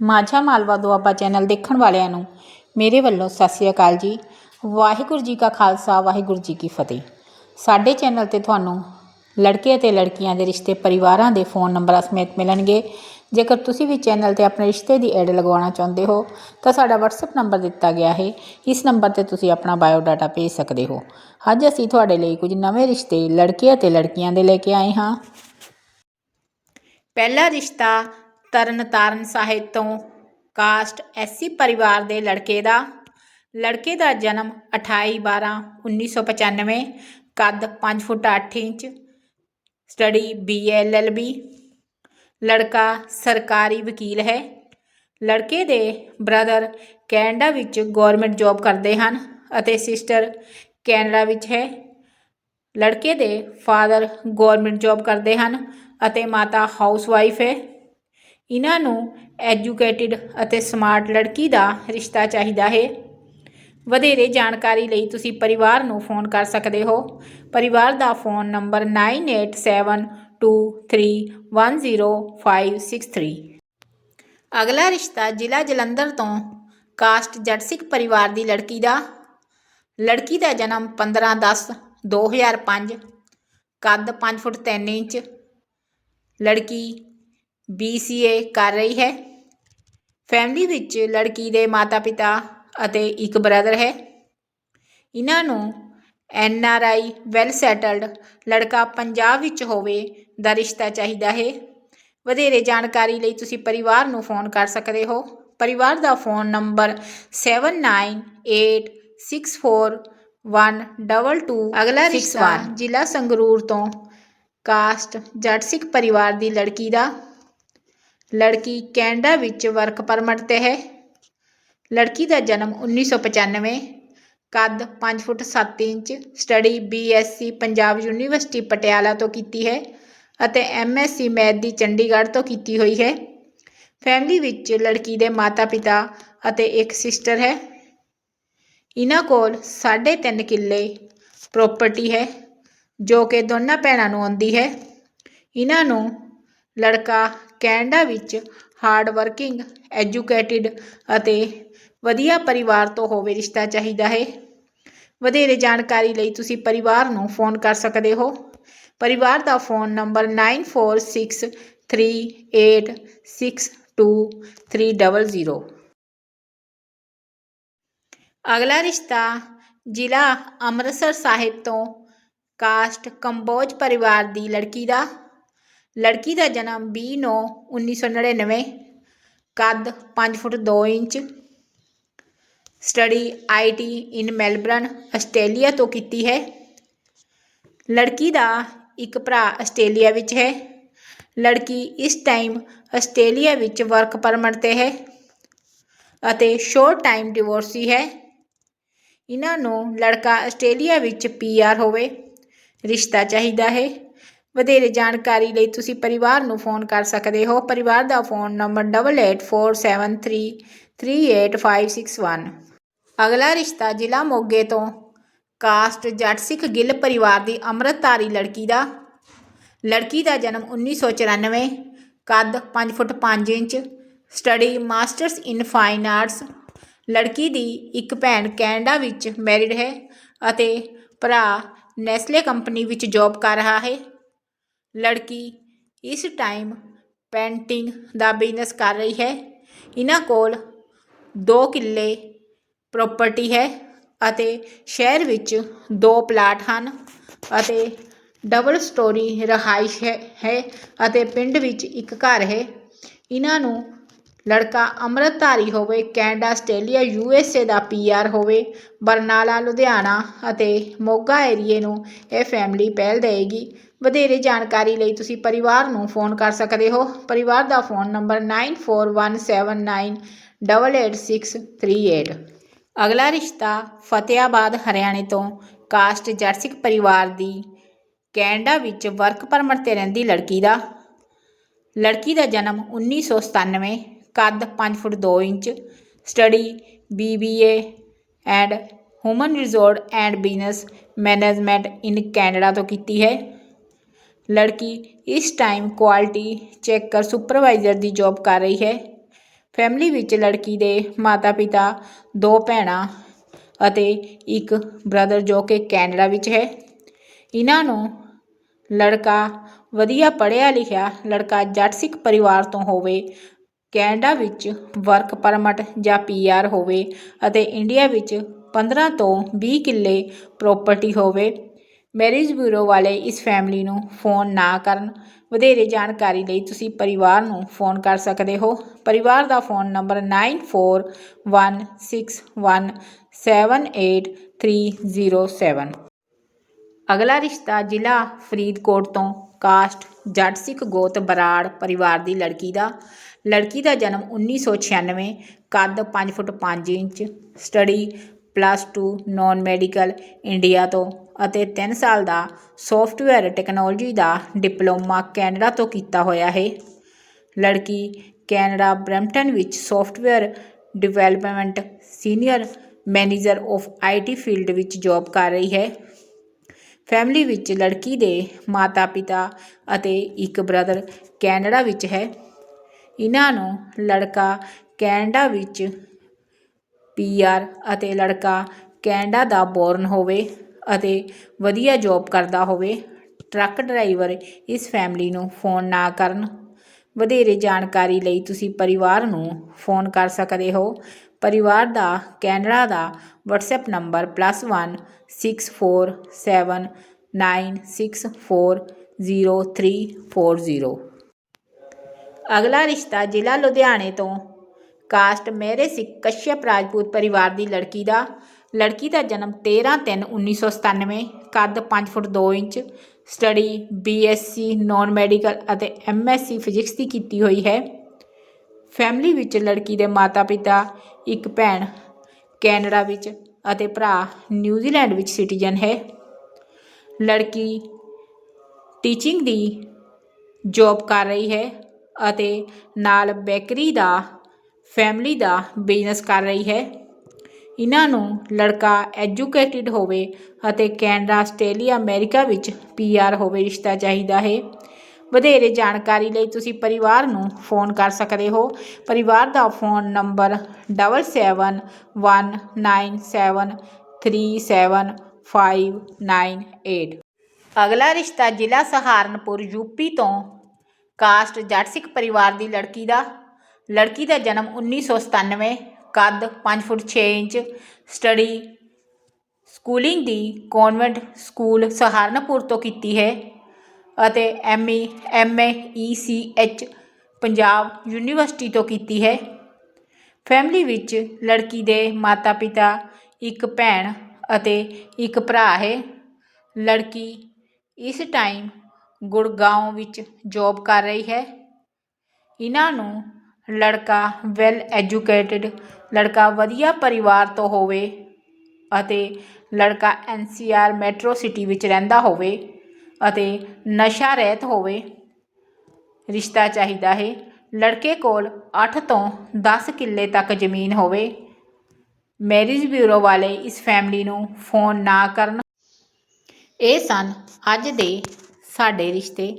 Majha Malwa Doaba channel ਦੇਖਣ ਵਾਲਿਆਂ ਨੂੰ, ਮੇਰੇ ਵੱਲੋਂ ਸਤਿ ਸ੍ਰੀ ਅਕਾਲ ਜੀ। ਵਾਹਿਗੁਰੂ ਜੀ ਕਾ ਖਾਲਸਾ, ਵਾਹਿਗੁਰੂ ਜੀ ਕੀ ਫਤਿਹ। ਸਾਡੇ ਚੈਨਲ ਤੇ ਤੁਹਾਨੂੰ ਲੜਕੇ ਅਤੇ ਲੜਕੀਆਂ ਦੇ ਰਿਸ਼ਤੇ ਪਰਿਵਾਰਾਂ ਦੇ ਫੋਨ ਨੰਬਰਾਂ ਸਮੇਤ ਮਿਲਣਗੇ। ਜੇਕਰ ਤੁਸੀਂ ਵੀ ਚੈਨਲ ਤੇ ਆਪਣੇ ਰਿਸ਼ਤੇ ਦੀ ਐਡ ਲਗਵਾਉਣਾ ਚਾਹੁੰਦੇ ਹੋ, ਤਾਂ ਸਾਡਾ WhatsApp ਨੰਬਰ ਦਿੱਤਾ ਗਿਆ ਹੈ। ਇਸ ਨੰਬਰ ਤੇ ਤੁਸੀਂ ਆਪਣਾ ਬਾਇਓ ਡਾਟਾ ਭੇਜ ਸਕਦੇ ਹੋ। ਅੱਜ ਅਸੀਂ ਤੁਹਾਡੇ ਲਈ ਕੁਝ ਨਵੇਂ ਰਿਸ਼ਤੇ ਲੜਕੇ ਅਤੇ ਲੜਕੀਆਂ ਦੇ ਲੈ ਕੇ ਆਏ ਹਾਂ। ਪਹਿਲਾ ਰਿਸ਼ਤਾ ਤਰਨਤਾਰਨ ਸਾਹਿਬ ਤੋਂ ਕਾਸਟ ਐਸੀ ਪਰਿਵਾਰ ਦੇ ਲੜਕੇ ਦਾ। ਲੜਕੇ ਦਾ ਜਨਮ 28 12 1995 ਕੱਦ 5 ਫੁੱਟ 8 ਇੰਚ, ਸਟੱਡੀ ਬੀਐਲਐਲਬੀ ਲੜਕਾ ਸਰਕਾਰੀ ਵਕੀਲ ਹੈ। ਲੜਕੇ ਦੇ ਬ੍ਰਦਰ ਕੈਨੇਡਾ ਵਿੱਚ ਗਵਰਨਮੈਂਟ ਜੌਬ ਕਰਦੇ ਹਨ ਅਤੇ ਸਿਸਟਰ ਕੈਨੇਡਾ ਵਿੱਚ ਹੈ। ਲੜਕੇ ਦੇ ਫਾਦਰ ਗਵਰਨਮੈਂਟ ਜੌਬ ਕਰਦੇ ਹਨ ਅਤੇ ਮਾਤਾ ਹਾਊਸਵਾਈਫ ਹੈ। ਇਹਨਾਂ ਨੂੰ ਐਜੂਕੇਟਿਡ ਅਤੇ ਸਮਾਰਟ ਲੜਕੀ ਦਾ ਰਿਸ਼ਤਾ ਚਾਹੀਦਾ ਹੈ। ਵਧੇਰੇ ਜਾਣਕਾਰੀ ਲਈ ਤੁਸੀਂ ਪਰਿਵਾਰ ਨੂੰ ਫੋਨ ਕਰ ਸਕਦੇ ਹੋ। ਪਰਿਵਾਰ ਦਾ ਫੋਨ ਨੰਬਰ 9872310563 ਅਗਲਾ ਰਿਸ਼ਤਾ ਜ਼ਿਲ੍ਹਾ ਜਲੰਧਰ ਤੋਂ ਕਾਸਟ ਜੱਟ ਪਰਿਵਾਰ ਦੀ ਲੜਕੀ ਦਾ। ਲੜਕੀ ਦਾ ਜਨਮ 15/10/2005 ਕੱਦ 5 ਫੁੱਟ 3 ਇੰਚ, ਲੜਕੀ BCA ਕਰ ਰਹੀ ਹੈ। ਫੈਮਿਲੀ ਵਿੱਚ ਲੜਕੀ ਦੇ ਮਾਤਾ-ਪਿਤਾ ਅਤੇ ਇੱਕ ਬ੍ਰਦਰ ਹੈ। ਇਹਨਾਂ ਨੂੰ N R I well settled ਲੜਕਾ ਪੰਜਾਬ ਵਿੱਚ ਹੋਵੇ ਦਾ ਰਿਸ਼ਤਾ ਚਾਹੀਦਾ ਹੈ। ਵਧੇਰੇ ਜਾਣਕਾਰੀ ਲਈ ਤੁਸੀਂ ਪਰਿਵਾਰ ਨੂੰ ਫੋਨ ਕਰ ਸਕਦੇ ਹੋ। ਪਰਿਵਾਰ ਦਾ ਫੋਨ ਨੰਬਰ 79864122 ਅਗਲਾ ਰਿਸ਼ਤਾ ਜ਼ਿਲ੍ਹਾ ਸੰਗਰੂਰ ਤੋਂ ਕਾਸਟ ਜੱਟ ਸਿੱਖ ਪਰਿਵਾਰ ਦੀ ਲੜਕੀ ਦਾ ਲੜਕੀ ਕੈਨੇਡਾ ਵਿੱਚ ਵਰਕ ਪਰਮਿਟ ਤੇ ਹੈ। ਲੜਕੀ ਦਾ ਜਨਮ 1995 ਕੱਦ 5 foot 7 inch, study BSc Punjab university Patiala ਤੋਂ ਕੀਤੀ ਹੈ ਅਤੇ ਐਮਐਸਸੀ ਮੈਥ ਦੀ ਚੰਡੀਗੜ੍ਹ ਤੋਂ ਕੀਤੀ ਹੋਈ ਹੈ। ਫੈਮਿਲੀ ਵਿੱਚ ਲੜਕੀ ਦੇ ਮਾਤਾ-ਪਿਤਾ ਅਤੇ ਇੱਕ ਸਿਸਟਰ ਹੈ। ਇਹਨਾਂ ਕੋਲ 3.5 ਕਿੱਲੇ ਪ੍ਰਾਪਰਟੀ ਹੈ, ਜੋ ਕਿ ਦੋਨਾਂ ਭੈਣਾਂ ਨੂੰ ਆਉਂਦੀ ਹੈ। ਇਹਨਾਂ ਨੂੰ ਲੜਕਾ ਕੈਨੇਡਾ ਵਿੱਚ ਹਾਰਡ ਵਰਕਿੰਗ ਐਜੂਕੇਟਿਡ ਅਤੇ ਵਧੀਆ ਪਰਿਵਾਰ ਤੋਂ ਹੋਵੇ ਰਿਸ਼ਤਾ ਚਾਹੀਦਾ ਹੈ। ਵਧੇਰੇ ਜਾਣਕਾਰੀ ਲਈ ਤੁਸੀਂ ਪਰਿਵਾਰ ਨੂੰ ਫੋਨ ਕਰ ਸਕਦੇ ਹੋ। ਪਰਿਵਾਰ ਦਾ ਫੋਨ ਨੰਬਰ 9463862300 ਅਗਲਾ ਰਿਸ਼ਤਾ ਜ਼ਿਲ੍ਹਾ ਅੰਮ੍ਰਿਤਸਰ ਸਾਹਿਬ ਤੋਂ ਕਾਸਟ ਕੰਬੋਜ ਪਰਿਵਾਰ ਦੀ ਲੜਕੀ ਦਾ। ਲੜਕੀ ਦਾ ਜਨਮ 20/9/1999 ਕੱਦ ਪੰਜ ਫੁੱਟ ਦੋ inch, study IT in Melbourne, Australia ਤੋਂ ਕੀਤੀ ਹੈ। ਲੜਕੀ ਦਾ ਇੱਕ ਭਰਾ ਆਸਟ੍ਰੇਲੀਆ ਵਿੱਚ ਹੈ। ਲੜਕੀ ਇਸ ਟਾਈਮ ਆਸਟ੍ਰੇਲੀਆ ਵਿੱਚ ਵਰਕ ਪਰਮਿਟ ਤੇ ਹੈ ਅਤੇ ਸ਼ੋਰਟ ਟਾਈਮ ਡਿਵੋਰਸੀ ਹੈ। ਇਹਨਾਂ ਨੂੰ ਲੜਕਾ ਆਸਟ੍ਰੇਲੀਆ ਵਿੱਚ ਪੀਆਰ ਹੋਵੇ, ਰਿਸ਼ਤਾ ਚਾਹੀਦਾ ਹੈ। ਵਧੇਰੇ ਜਾਣਕਾਰੀ ਲਈ ਤੁਸੀਂ ਪਰਿਵਾਰ ਨੂੰ ਫੋਨ ਕਰ ਸਕਦੇ ਹੋ। ਪਰਿਵਾਰ ਦਾ ਫੋਨ ਨੰਬਰ 8847338561 ਅਗਲਾ ਰਿਸ਼ਤਾ ਜ਼ਿਲ੍ਹਾ ਮੋਗੇ ਤੋਂ ਕਾਸਟ ਜੱਟ ਸਿੱਖ ਗਿੱਲ ਪਰਿਵਾਰ ਦੀ ਅੰਮ੍ਰਿਤਧਾਰੀ ਲੜਕੀ ਦਾ। ਲੜਕੀ ਦਾ ਜਨਮ 1994 ਕੱਦ 5 foot 5 inch, study masters in fine arts. ਲੜਕੀ ਦੀ ਇੱਕ ਭੈਣ ਕੈਨੇਡਾ ਵਿੱਚ ਮੈਰਿਡ ਹੈ ਅਤੇ ਭਰਾ ਨੈਸਲੇ ਕੰਪਨੀ ਵਿੱਚ ਜੌਬ ਕਰ ਰਿਹਾ ਹੈ। ਲੜਕੀ ਇਸ ਟਾਈਮ ਪੇਂਟਿੰਗ ਦਾ ਬਿਜ਼ਨਸ ਕਰ ਰਹੀ ਹੈ। ਇਹਨਾਂ ਕੋਲ 2 ਕਿੱਲੇ ਪ੍ਰਾਪਰਟੀ ਹੈ ਅਤੇ ਸ਼ਹਿਰ ਵਿੱਚ ਦੋ ਪਲਾਟ ਹਨ ਅਤੇ ਡਬਲ ਸਟੋਰੀ ਰਹਾਇਸ਼ ਹੈ ਹੈ ਅਤੇ ਪਿੰਡ ਵਿੱਚ ਇੱਕ ਘਰ ਹੈ। ਇਹਨਾਂ ਨੂੰ ਲੜਕਾ ਅੰਮ੍ਰਿਤਧਾਰੀ ਹੋਵੇ, Canada, Australia U S A the P R ਹੋਵੇ, ਬਰਨਾਲਾ, ਲੁਧਿਆਣਾ ਅਤੇ ਮੋਗਾ ਏਰੀਏ ਨੂੰ ਇਹ ਫੈਮਿਲੀ ਪਹਿਲ ਦੇਵੇਗੀ। ਵਧੇਰੇ ਜਾਣਕਾਰੀ ਲਈ ਤੁਸੀਂ ਪਰਿਵਾਰ ਨੂੰ ਫੋਨ ਕਰ ਸਕਦੇ ਹੋ। ਪਰਿਵਾਰ ਦਾ ਫੋਨ ਨੰਬਰ 9417988638 ਅਗਲਾ ਰਿਸ਼ਤਾ ਫਤਿਆਬਾਦ, ਹਰਿਆਣੇ ਤੋਂ ਕਾਸਟ ਜਰਸਿਕ ਪਰਿਵਾਰ ਦੀ ਕੈਨੇਡਾ ਵਿੱਚ ਵਰਕ ਪਰਮਿਟ ਤੇ ਰਹਿੰਦੀ ਲੜਕੀ ਦਾ। ਲੜਕੀ ਦਾ ਜਨਮ 1997 ਕੱਦ 5 foot 2 inch, study BBA and human resource and business management in Canada ਤੋਂ ਕੀਤੀ ਹੈ। ਲੜਕੀ ਇਸ ਟਾਈਮ ਕੁਆਲਿਟੀ ਚੈੱਕਰ ਸੁਪਰਵਾਈਜ਼ਰ ਦੀ ਜੌਬ ਕਰ ਰਹੀ ਹੈ। ਫੈਮਿਲੀ ਵਿੱਚ ਲੜਕੀ ਦੇ ਮਾਤਾ-ਪਿਤਾ, ਦੋ ਭੈਣਾਂ ਅਤੇ ਇੱਕ ਬ੍ਰਦਰ ਜੋ ਕਿ ਕੈਨੇਡਾ ਵਿੱਚ ਹੈ। ਇਹਨਾਂ ਨੂੰ ਲੜਕਾ ਵਧੀਆ ਪੜ੍ਹਿਆ ਲਿਖਿਆ ਲੜਕਾ ਜੱਟ ਸਿੱਖ ਪਰਿਵਾਰ ਤੋਂ ਹੋਵੇ, ਕੈਨੇਡਾ ਵਿੱਚ ਵਰਕ ਪਰਮਿਟ ਜਾਂ ਪੀਆਰ ਹੋਵੇ ਅਤੇ ਇੰਡੀਆ ਵਿੱਚ 15 ਤੋਂ 20 ਕਿੱਲੇ ਪ੍ਰਾਪਰਟੀ ਹੋਵੇ ਮੈਰਿਜ ਬਿਊਰੋ ਵਾਲੇ ਇਸ ਫੈਮਿਲੀ ਨੂੰ ਫੋਨ ਨਾ ਕਰਨ। ਵਧੇਰੇ ਜਾਣਕਾਰੀ ਲਈ ਤੁਸੀਂ ਪਰਿਵਾਰ ਨੂੰ ਫੋਨ ਕਰ ਸਕਦੇ ਹੋ। ਪਰਿਵਾਰ ਦਾ ਫੋਨ ਨੰਬਰ 9416178307 ਅਗਲਾ ਰਿਸ਼ਤਾ ਜ਼ਿਲ੍ਹਾ ਫਰੀਦਕੋਟ ਤੋਂ ਕਾਸਟ ਜੱਟ ਸਿੱਖ ਗੋਤ ਬਰਾੜ ਪਰਿਵਾਰ ਦੀ ਲੜਕੀ ਦਾ। ਲੜਕੀ ਦਾ ਜਨਮ 1996 ਕੱਦ 5 foot 5 inch, study plus 2 non medical, India ਤੋਂ ਅਤੇ 3 ਸਾਲ ਦਾ ਸੌਫਟਵੇਅਰ ਟੈਕਨੋਲੋਜੀ ਦਾ ਡਿਪਲੋਮਾ ਕੈਨੇਡਾ ਤੋਂ ਕੀਤਾ ਹੋਇਆ ਹੈ। ਲੜਕੀ ਕੈਨੇਡਾ ਬਰੈਂਪਟਨ ਵਿੱਚ software development senior manager of IT field ਵਿੱਚ ਜੌਬ ਕਰ ਰਹੀ ਹੈ। ਫੈਮਿਲੀ ਵਿੱਚ ਲੜਕੀ ਦੇ ਮਾਤਾ-ਪਿਤਾ ਅਤੇ ਇੱਕ ਬ੍ਰਦਰ ਕੈਨੇਡਾ ਵਿੱਚ ਹੈ। ਇਹਨਾਂ ਨੂੰ ਲੜਕਾ ਕੈਨੇਡਾ ਵਿੱਚ ਪੀਆਰ ਅਤੇ ਲੜਕਾ ਕੈਨੇਡਾ ਦਾ ਬੋਰਨ ਹੋਵੇ। ਅਤੇ ਵਧੀਆ ਜੋਬ ਕਰਦਾ ਹੋਵੇ ਟਰੱਕ ਡਰਾਈਵਰ ਇਸ ਫੈਮਿਲੀ ਨੂੰ ਫੋਨ ਨਾ ਕਰਨ। ਵਧੇਰੇ ਜਾਣਕਾਰੀ ਲਈ ਤੁਸੀਂ ਪਰਿਵਾਰ ਨੂੰ ਫੋਨ ਕਰ ਸਕਦੇ ਹੋ। ਪਰਿਵਾਰ ਦਾ, ਕੈਨੇਡਾ ਦਾ WhatsApp ਨੰਬਰ +16479640340 ਅਗਲਾ ਰਿਸ਼ਤਾ ਜ਼ਿਲ੍ਹਾ ਲੁਧਿਆਣੇ ਤੋਂ। ਕਾਸਟ ਮੇਰੇ ਸਿੱਖ ਕਸ਼ਯਪ ਰਾਜਪੂਤ ਪਰਿਵਾਰ ਦੀ ਲੜਕੀ ਦਾ। ਲੜਕੀ ਦਾ ਜਨਮ 13/3/1997 ਕੱਦ 5 foot 2 inch, study BSc, non medical ਅਤੇ ਐਮਐਸਸੀ ਫਿਜ਼ਿਕਸ ਦੀ ਕੀਤੀ ਹੋਈ ਹੈ। ਫੈਮਿਲੀ ਵਿੱਚ ਲੜਕੀ ਦੇ ਮਾਤਾ-ਪਿਤਾ, ਇੱਕ ਭੈਣ ਕੈਨੇਡਾ ਵਿੱਚ ਅਤੇ ਭਰਾ ਨਿਊਜ਼ੀਲੈਂਡ ਵਿੱਚ ਸਿਟੀਜ਼ਨ ਹੈ। ਲੜਕੀ ਟੀਚਿੰਗ ਦੀ ਜੌਬ ਕਰ ਰਹੀ ਹੈ ਅਤੇ ਨਾਲ ਬੇਕਰੀ ਦਾ, ਫੈਮਿਲੀ ਦਾ ਬਿਜ਼ਨਸ ਕਰ ਰਹੀ ਹੈ। ਇਹਨਾਂ ਨੂੰ ਲੜਕਾ ਐਜੂਕੇਟਿਡ ਹੋਵੇ ਅਤੇ ਕੈਨੇਡਾ, ਆਸਟ੍ਰੇਲੀਆ, ਅਮਰੀਕਾ ਵਿੱਚ ਪੀਆਰ ਹੋਵੇ ਰਿਸ਼ਤਾ ਚਾਹੀਦਾ ਹੈ। ਵਧੇਰੇ ਜਾਣਕਾਰੀ ਲਈ ਤੁਸੀਂ ਪਰਿਵਾਰ ਨੂੰ ਫੋਨ ਕਰ ਸਕਦੇ ਹੋ। ਪਰਿਵਾਰ ਦਾ ਫੋਨ ਨੰਬਰ 7719737598 ਅਗਲਾ ਰਿਸ਼ਤਾ ਜ਼ਿਲ੍ਹਾ ਸਹਾਰਨਪੁਰ ਯੂਪੀ ਤੋਂ ਕਾਸਟ ਜੱਟ ਸਿੱਖ ਪਰਿਵਾਰ ਦੀ ਲੜਕੀ ਦਾ। ਲੜਕੀ ਦਾ ਜਨਮ 1997 ਕੱਦ 5 ਫੁੱਟ 6 ਇੰਚ, ਸਟੱਡੀ ਸਕੂਲਿੰਗ ਦੀ ਕਨਵੈਂਟ ਸਕੂਲ ਸਹਾਰਨਪੁਰ ਤੋਂ ਕੀਤੀ ਹੈ ਅਤੇ MA MA ECH Punjab university ਤੋਂ ਕੀਤੀ ਹੈ। ਫੈਮਿਲੀ ਵਿੱਚ ਲੜਕੀ ਦੇ ਮਾਤਾ-ਪਿਤਾ, ਇੱਕ ਭੈਣ ਅਤੇ ਇੱਕ ਭਰਾ ਹੈ। ਲੜਕੀ ਇਸ ਟਾਈਮ ਗੁੜਗਾਉਂ ਵਿੱਚ ਜੌਬ ਕਰ ਰਹੀ ਹੈ। ਇਹਨਾਂ ਨੂੰ ਲੜਕਾ ਵੈਲ ਐਜੂਕੇਟਿਡ ਲੜਕਾ ਵਧੀਆ ਪਰਿਵਾਰ ਤੋਂ ਹੋਵੇ ਅਤੇ ਲੜਕਾ ਐਨਸੀਆਰ ਮੈਟਰੋ ਸਿਟੀ ਵਿੱਚ ਰਹਿੰਦਾ ਹੋਵੇ ਅਤੇ ਨਸ਼ਾ ਰਹਿਤ ਹੋਵੇ, ਰਿਸ਼ਤਾ ਚਾਹੀਦਾ ਹੈ। ਲੜਕੇ ਕੋਲ 8 ਤੋਂ 10 ਕਿੱਲੇ ਤੱਕ ਜ਼ਮੀਨ ਹੋਵੇ। ਮੈਰਿਜ ਬਿਊਰੋ ਵਾਲੇ ਇਸ ਫੈਮਿਲੀ ਨੂੰ ਫੋਨ ਨਾ ਕਰਨ। ਇਹ ਸਨ ਅੱਜ ਦੇ ਸਾਡੇ ਰਿਸ਼ਤੇ।